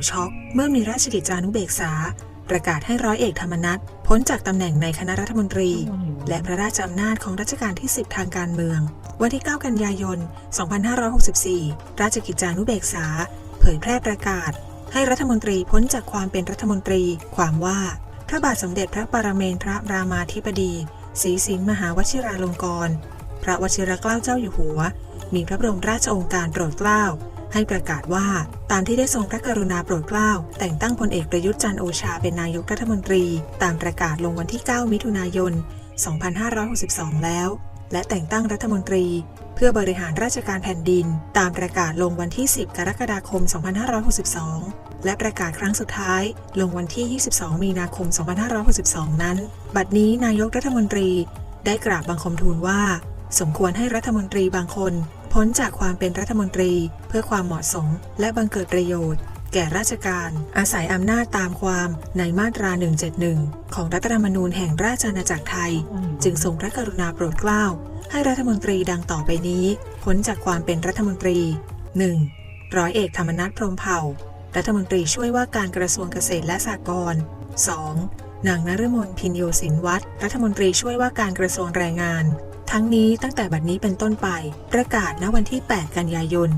าวช็อกเมื่อมีราชกิจจานุเบกษา ประกาศให้ร้อยเอกธรรมนัฐพ้นจากตำแหน่งในคณะรัฐมนตรี และพระราชอำนาจของรัชกาลที่ 10 ทางการเมือง วันที่ 9 กันยายน 2564 ราชกิจจานุเบกษา เผยแพร่ประกาศ ให้รัฐมนตรีพ้นจากความเป็นรัฐมนตรี ความว่าพระบาทสมเด็จพระปรเมนทรรามาธิบดีศรีสินมหาวชิราลงกรณพระวชิรเกล้าเจ้าอยู่หัว มีพระบรมราชโองการโปรดเกล้า ให้ประกาศว่า ตามที่ได้ทรงพระกรุณาโปรดเกล้า แต่งตั้งพลเอกประยุทธ์จันโอชาเป็นนายกรัฐมนตรี ตามประกาศลงวันที่ 9 มิถุนายน 2562 แล้ว และแต่งตั้งรัฐมนตรี เพื่อบริหารราชการแผ่นดิน ตามประกาศลงวันที่ 10 กรกฎาคม 2562และประกาศครั้งสุดท้ายลงวันที่ 22 มีนาคม 2562 นั้น บัดนี้นายกรัฐมนตรีได้กราบบังคมทูลว่า สมควรให้รัฐมนตรีบางคน พ้นจากความเป็นรัฐมนตรี เพื่อความเหมาะสม และบังเกิดประโยชน์ แก่ราชการ อาศัยอำนาจตามความในมาตรา 171 ของรัฐธรรมนูญแห่งราชอาณาจักรไทย จึงทรงพระกรุณาโปรดเกล้า ให้รัฐมนตรีดังต่อไปนี้ พ้นจากความเป็นรัฐมนตรี 1. ร้อยเอกธรรมนัฐพรมเผ่า รัฐมนตรีช่วยว่าการกระทรวงเกษตรและสหกรณ์ 2. นางนฤมลพินโยสินวัตรรัฐมนตรีช่วยว่าการกระทรวงแรงงาน ทั้งนี้ตั้งแต่บัดนี้เป็นต้นไป ประกาศณวันที่ 8 กันยายน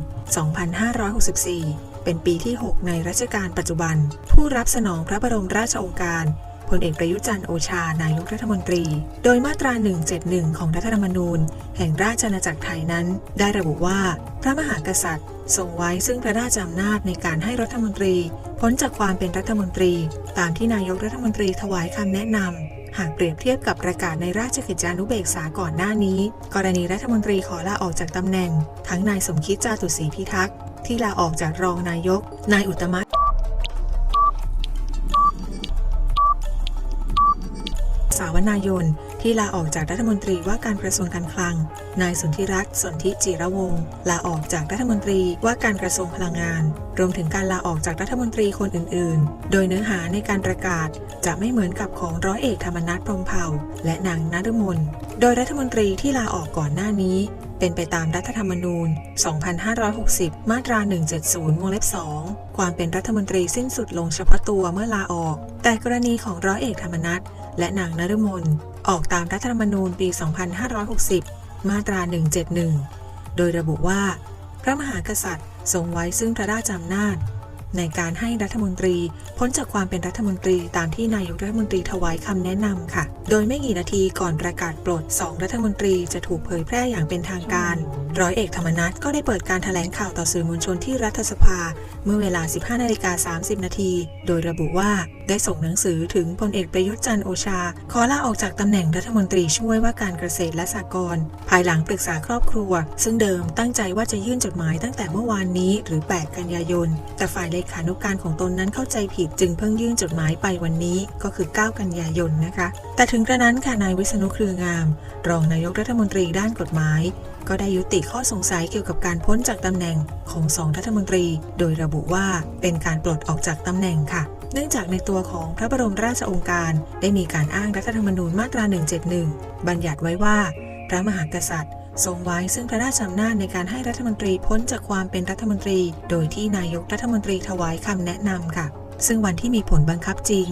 2564 เป็นปีที่ 6 ในรัชกาลปัจจุบัน ผู้รับสนองพระบรมราชโองการพลเอกประยุจันทร์โอชานายกรัฐมนตรี โดยมาตรา 171 ของรัฐธรรมนูญ แห่งราชอาณาจักรไทยนั้น ได้ระบุว่า พระมหากษัตริย์ ทรงไว้ซึ่งพระราชอำนาจในการให้รัฐมนตรี พ้นจากความเป็นรัฐมนตรี ตามที่นายกรัฐมนตรีถวายคำแนะนำ หากเปรียบเทียบกับประกาศในราชกิจจานุเบกษาก่อนหน้านี้ กรณีรัฐมนตรีขอลาออกจากตำแหน่ง ทั้งนายสมคิดจาตุศรีพิทักษ์ที่ลาออกจากรองนายก นายอุตตมะสาวนายน ที่ลาออกจากรัฐมนตรีว่าการกระทรวงการคลัง นายสนธิรัตน์สนธิจิระวงศ์ลาออกจากรัฐมนตรีว่าการกระทรวงพลังงาน รวมถึงการลาออกจากรัฐมนตรีคนอื่น ๆ โดยเนื้อหาในการประกาศจะไม่เหมือนกับของร้อยเอกธรรมนัฐพรมเผ่า และนางนฤมลโดยรัฐมนตรีที่ลาออกก่อนหน้านี้ เป็นไปตามรัฐธรรมนูญ 2560 มาตรา 170 วงเล็บ 2 ความเป็นรัฐมนตรีสิ้นสุดลงเฉพาะตัวเมื่อลาออก แต่กรณีของร้อยเอกธรรมนัฐ และนางนฤมลออกตามรัฐธรรมนูญปี 2560 มาตรา 171 โดยระบุว่า พระมหากษัตริย์ทรงไว้ซึ่งพระราชอำนาจ ในการให้รัฐมนตรี พ้นจากความเป็นรัฐมนตรีตามที่นายกรัฐมนตรีถวายคำแนะนำค่ะ โดยไม่กี่นาทีก่อนประกาศปลด 2 รัฐมนตรีจะถูกเผยแพร่อย่างเป็นทางการ ร้อยเอกธรรมนัฐก็ได้เปิดการถแถลงข่าวต่อสื่อมวลชนที่รัฐสภา เมื่อเวลา 15นาฬิกา30 นาที โดยระบุว่าได้ส่งหนังสือถึงพลเอกประยุทธ์จันโอชา ขอลาออกจากตำแหน่งรัฐมนตรีช่วยว่าการเกษตรและสหกรณ์ภายหลังปรึกษาครอบครัว ซึ่งเดิมตั้งใจว่าจะยื่นจดหมายตั้งแต่เมื่อวานนี้หรือ 8 กันยายน แต่ฝ่ายเลขานุการของตนนั้นเข้าใจผิดจึงเพิ่งยื่นจดหมายไปวันนี้ก็คือ 9 กันยายนนะคะ แต่ถึงกระนั้นค่ะนายวิษณุเครืองาม รองนายกรัฐมนตรีด้านกฎหมาย ก็ได้ยุติข้อสงสัยเกี่ยวกับการพ้นจากตำแหน่งของสองรัฐมนตรี โดยระบุว่าเป็นการปลดออกจากตำแหน่งค่ะเนื่องจากในตัวของพระบรมราชองค์การ ได้มีการอ้างรัฐธรรมนูญมาตรา 171 บัญญัติไว้ว่า พระมหากษัตริย์ ทรงไว้ซึ่งพระราชอำนาจในการให้รัฐมนตรีพ้นจากความเป็นรัฐมนตรี โดยที่นายกรัฐมนตรีถวายคำแนะนำค่ะ ซึ่งวันที่มีผลบังคับจริง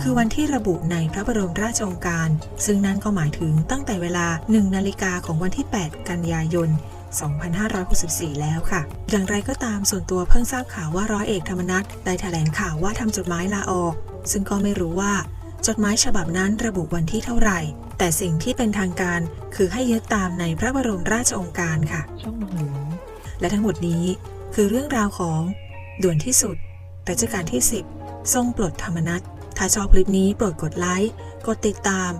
คือวันที่ระบุในพระบรมราชโองการ ซึ่งนั่นก็หมายถึงตั้งแต่เวลา 1 นาฬิกาของวันที่ 8 กันยายน2564 แล้วค่ะ อย่างไรก็ตามส่วนตัวเพิ่งทราบข่าวว่าร้อยเอกธรรมนัฐได้แถลงข่าวว่าทำจดหมายลาออก ซึ่งก็ไม่รู้ว่า จดหมายฉบับนั้นระบุวันที่เท่าไหร่ แต่สิ่งที่เป็นทางการคือให้ยึดตามในพระบรมราชองค์การค่ะ ช่องหนึ่งและทั้งหมดนี้คือเรื่องราวของด่วนที่สุดรัชกาลที่ 10 ทรงปลดธรรมนัตถ้าชอบคลิปนี้โปรดกดไลค์ กดติดตาม